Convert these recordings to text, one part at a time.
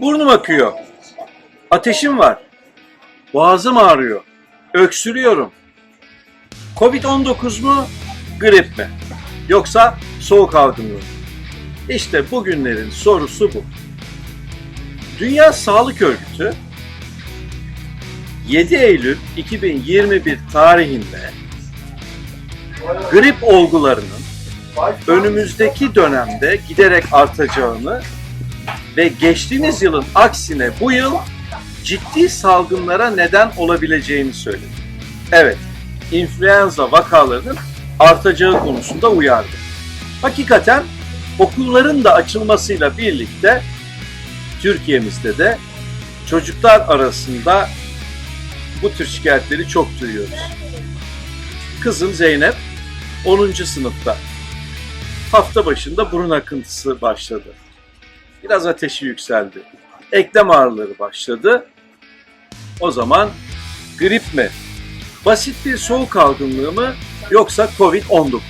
Burnum akıyor. Ateşim var. Boğazım ağrıyor. Öksürüyorum. Covid-19 mu? Grip mi? Yoksa soğuk algınlığı mı? İşte bugünlerin sorusu bu. Dünya Sağlık Örgütü 7 Eylül 2021 tarihinde grip olgularının önümüzdeki dönemde giderek artacağını ve geçtiğimiz yılın aksine bu yıl ciddi salgınlara neden olabileceğini söyledi. Evet, influenza vakalarının artacağı konusunda uyardı. Hakikaten okulların da açılmasıyla birlikte Türkiye'mizde de çocuklar arasında bu tür şikayetleri çok duyuyoruz. Kızım Zeynep 10. sınıfta. Hafta başında burun akıntısı başladı. Biraz ateşi yükseldi. Eklem ağrıları başladı. O zaman grip mi? Basit bir soğuk algınlığı mı yoksa Covid-19 mu?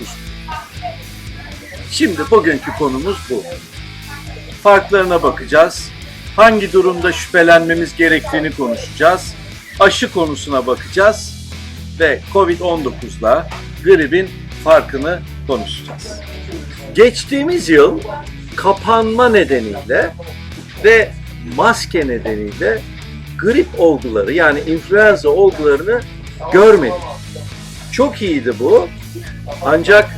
Şimdi bugünkü konumuz bu. Farklarına bakacağız. Hangi durumda şüphelenmemiz gerektiğini konuşacağız. Aşı konusuna bakacağız ve Covid-19'la gripin farkını konuşacağız. Geçtiğimiz yıl kapanma nedeniyle ve maske nedeniyle grip olguları yani influenza olgularını görmedik. Çok iyiydi bu. Ancak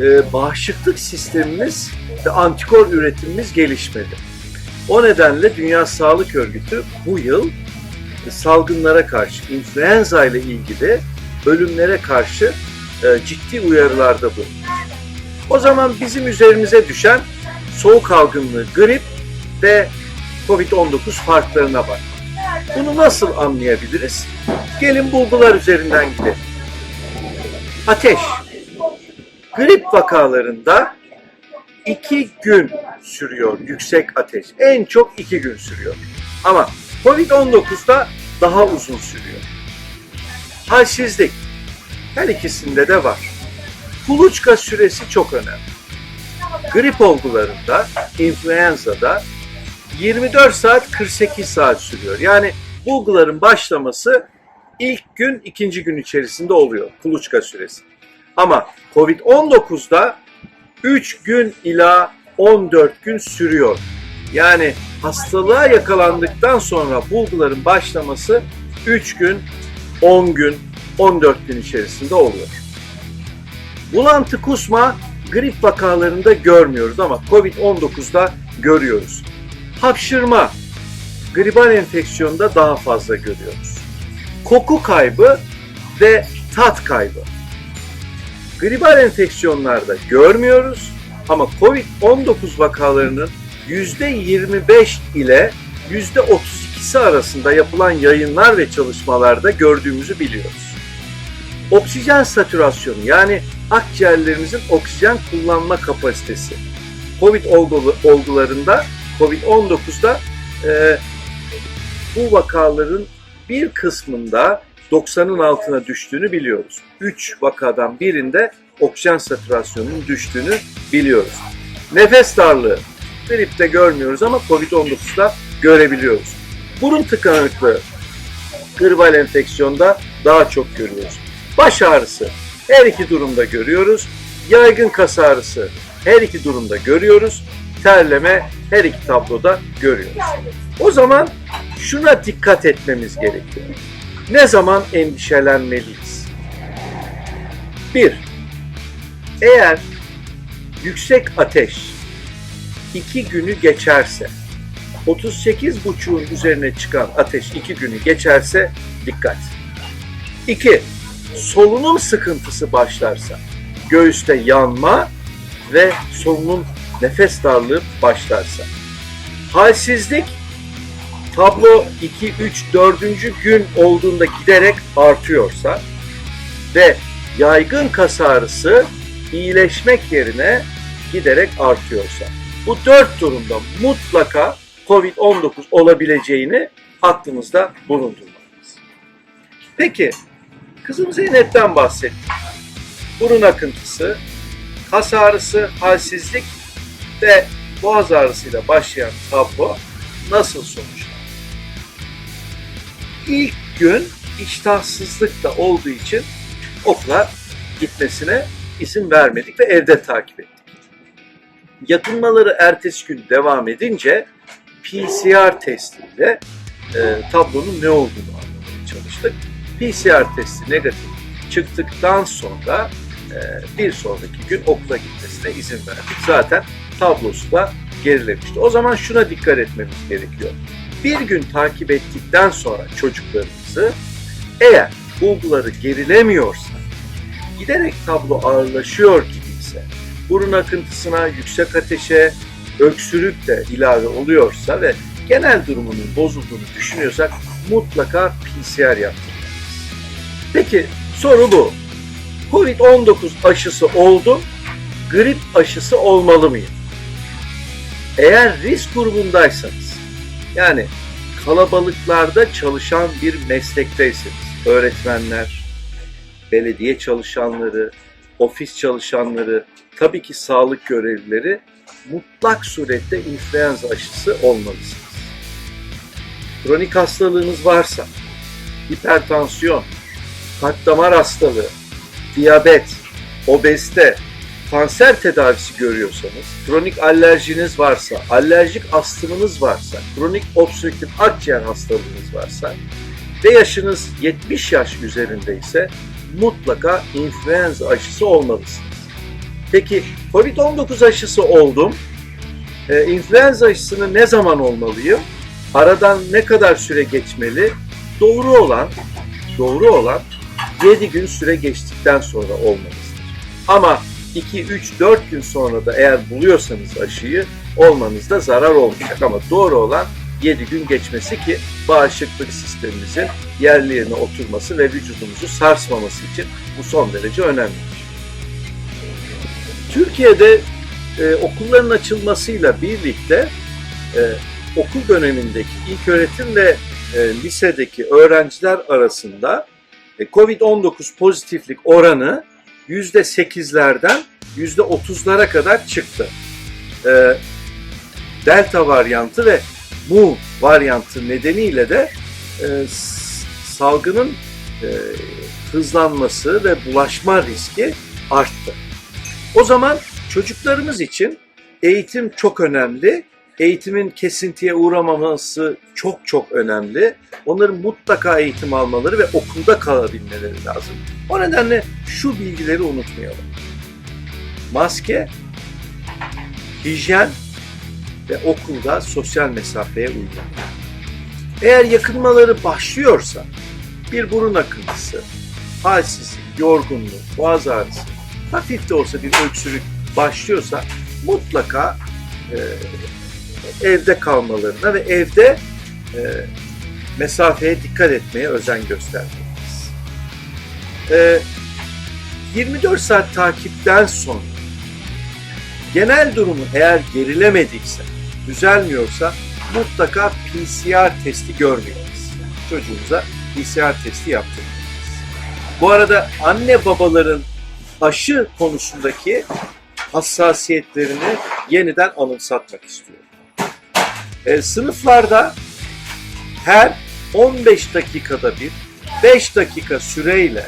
e, bağışıklık sistemimiz ve antikor üretimimiz gelişmedi. O nedenle Dünya Sağlık Örgütü bu yıl salgınlara karşı, influenza ile ilgili ölümlere karşı e, ciddi uyarılarda bulundu. O zaman bizim üzerimize düşen soğuk algınlığı, grip ve COVID-19 farklarına bak. Bunu nasıl anlayabiliriz? Gelin bulgular üzerinden gidelim. Ateş. Grip vakalarında iki gün sürüyor yüksek ateş. En çok iki gün sürüyor. Ama Covid-19'da daha uzun sürüyor. Halsizlik. Her ikisinde de var. Kuluçka süresi çok önemli. Grip olgularında, influenza'da 24 saat 48 saat sürüyor. Yani bulguların başlaması ilk gün, ikinci gün içerisinde oluyor kuluçka süresi. Ama Covid-19'da 3 gün ila 14 gün sürüyor. Yani hastalığa yakalandıktan sonra bulguların başlaması 3 gün, 10 gün, 14 gün içerisinde oluyor. Bulantı kusma grip vakalarında görmüyoruz ama Covid-19'da görüyoruz. Hapşırma gribal enfeksiyonda daha fazla görüyoruz. Koku kaybı ve tat kaybı. Gribal enfeksiyonlarda görmüyoruz ama Covid-19 vakalarının %25 ile %32'si arasında yapılan yayınlar ve çalışmalarda gördüğümüzü biliyoruz. Oksijen satürasyonu yani akciğerlerimizin oksijen kullanma kapasitesi. Covid olgu- olgularında, Covid-19'da e, bu vakaların bir kısmında 90'ın altına düştüğünü biliyoruz. 3 vakadan birinde oksijen satürasyonunun düştüğünü biliyoruz. Nefes darlığı gripte görmüyoruz ama Covid-19'da görebiliyoruz. Burun tıkanıklığı gribal enfeksiyonda daha çok görüyoruz. Baş ağrısı her iki durumda görüyoruz. Yaygın kas ağrısı her iki durumda görüyoruz. Terleme her iki tabloda görüyoruz. O zaman şuna dikkat etmemiz gerekiyor. Ne zaman endişelenmeliyiz? Bir, eğer yüksek ateş iki günü geçerse, 38,5'un üzerine çıkan ateş iki günü geçerse dikkat. İki, solunum sıkıntısı başlarsa, göğüste yanma ve solunum nefes darlığı başlarsa. Halsizlik tablo 2, 3, 4. gün olduğunda giderek artıyorsa ve yaygın kas ağrısı iyileşmek yerine giderek artıyorsa. Bu dört durumda mutlaka COVID-19 olabileceğini aklımızda bulundurmalıyız. Peki, kızım Zeynep'ten bahsettik. Burun akıntısı, kas ağrısı, halsizlik ve boğaz ağrısıyla başlayan tablo nasıl sonuçlandı? İlk gün iştahsızlık da olduğu için okula gitmesine izin vermedik ve evde takip ettik. Yakınmaları ertesi gün devam edince PCR testiyle e, tablonun ne olduğunu anlamaya çalıştık. PCR testi negatif çıktıktan sonra e, bir sonraki gün okula gitmesine izin verdik. Zaten tablosu da gerilemişti. O zaman şuna dikkat etmemiz gerekiyor. Bir gün takip ettikten sonra çocuklarımızı eğer bulguları gerilemiyorsa, giderek tablo ağırlaşıyor gibiyse, burun akıntısına, yüksek ateşe, öksürük de ilave oluyorsa ve genel durumunun bozulduğunu düşünüyorsak mutlaka PCR yaptırmalıyız. Peki soru bu. Covid-19 aşısı oldu, grip aşısı olmalı mıyım? Eğer risk grubundaysanız, yani kalabalıklarda çalışan bir meslekteyseniz, öğretmenler, belediye çalışanları, ofis çalışanları, tabii ki sağlık görevlileri mutlak surette influenza aşısı olmalısınız. Kronik hastalığınız varsa, hipertansiyon, kalp damar hastalığı, diyabet, obezite, kanser tedavisi görüyorsanız, kronik alerjiniz varsa, alerjik astımınız varsa, kronik obstrüktif akciğer hastalığınız varsa ve yaşınız 70 yaş üzerindeyse mutlaka influenza aşısı olmalısınız. Peki COVID-19 aşısı oldum. Ee, influenza aşısını ne zaman olmalıyım? Aradan ne kadar süre geçmeli? Doğru olan, doğru olan 7 gün süre geçtikten sonra olmalısıdır. Ama 2, 3, 4 gün sonra da eğer buluyorsanız aşıyı olmanızda zarar olmayacak. Ama doğru olan 7 gün geçmesi ki bağışıklık sistemimizin yerli yerine oturması ve vücudumuzu sarsmaması için bu son derece önemlidir. Türkiye'de e, okulların açılmasıyla birlikte e, okul dönemindeki ilk öğretim ve e, lisedeki öğrenciler arasında COVID-19 pozitiflik oranı %8'lerden %30'lara kadar çıktı. E, Delta varyantı ve Mu varyantı nedeniyle de e, salgının e, hızlanması ve bulaşma riski arttı. O zaman çocuklarımız için eğitim çok önemli. Eğitimin kesintiye uğramaması çok çok önemli. Onların mutlaka eğitim almaları ve okulda kalabilmeleri lazım. O nedenle şu bilgileri unutmayalım. Maske, hijyen ve okulda sosyal mesafeye uymak. Eğer yakınmaları başlıyorsa bir burun akıntısı, halsizlik, yorgunluk, boğaz ağrısı, hafif de olsa bir öksürük başlıyorsa mutlaka e, evde kalmalarına ve evde e, mesafeye dikkat etmeye özen göstermeliyiz. E, 24 saat takipten sonra genel durumu eğer gerilemediyse, düzelmiyorsa mutlaka PCR testi görmeliyiz. Çocuğumuza PCR testi yaptırmalıyız. Bu arada anne babaların aşı konusundaki hassasiyetlerini yeniden anımsatmak istiyorum. E, sınıflarda her 15 dakikada bir 5 dakika süreyle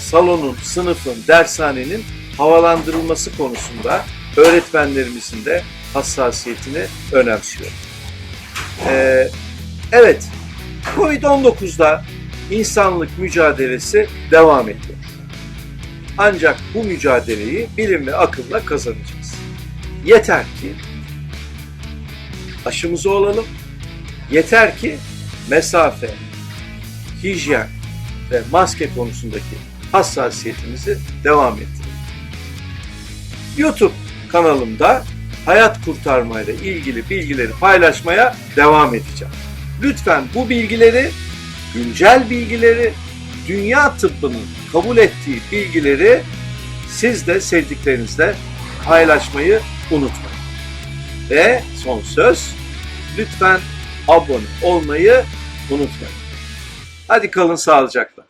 salonun, sınıfın, dershanenin havalandırılması konusunda öğretmenlerimizin de hassasiyetini önemsiyorum. E, evet, Covid-19'da insanlık mücadelesi devam ediyor. Ancak bu mücadeleyi bilim ve akılla kazanacağız. Yeter ki aşımızı olalım. Yeter ki mesafe, hijyen ve maske konusundaki hassasiyetimizi devam ettirelim. YouTube kanalımda hayat kurtarmayla ilgili bilgileri paylaşmaya devam edeceğim. Lütfen bu bilgileri, güncel bilgileri, dünya tıbbının kabul ettiği bilgileri siz de sevdiklerinizle paylaşmayı unutmayın. Ve son söz, lütfen abone olmayı unutmayın. Hadi kalın sağlıcakla.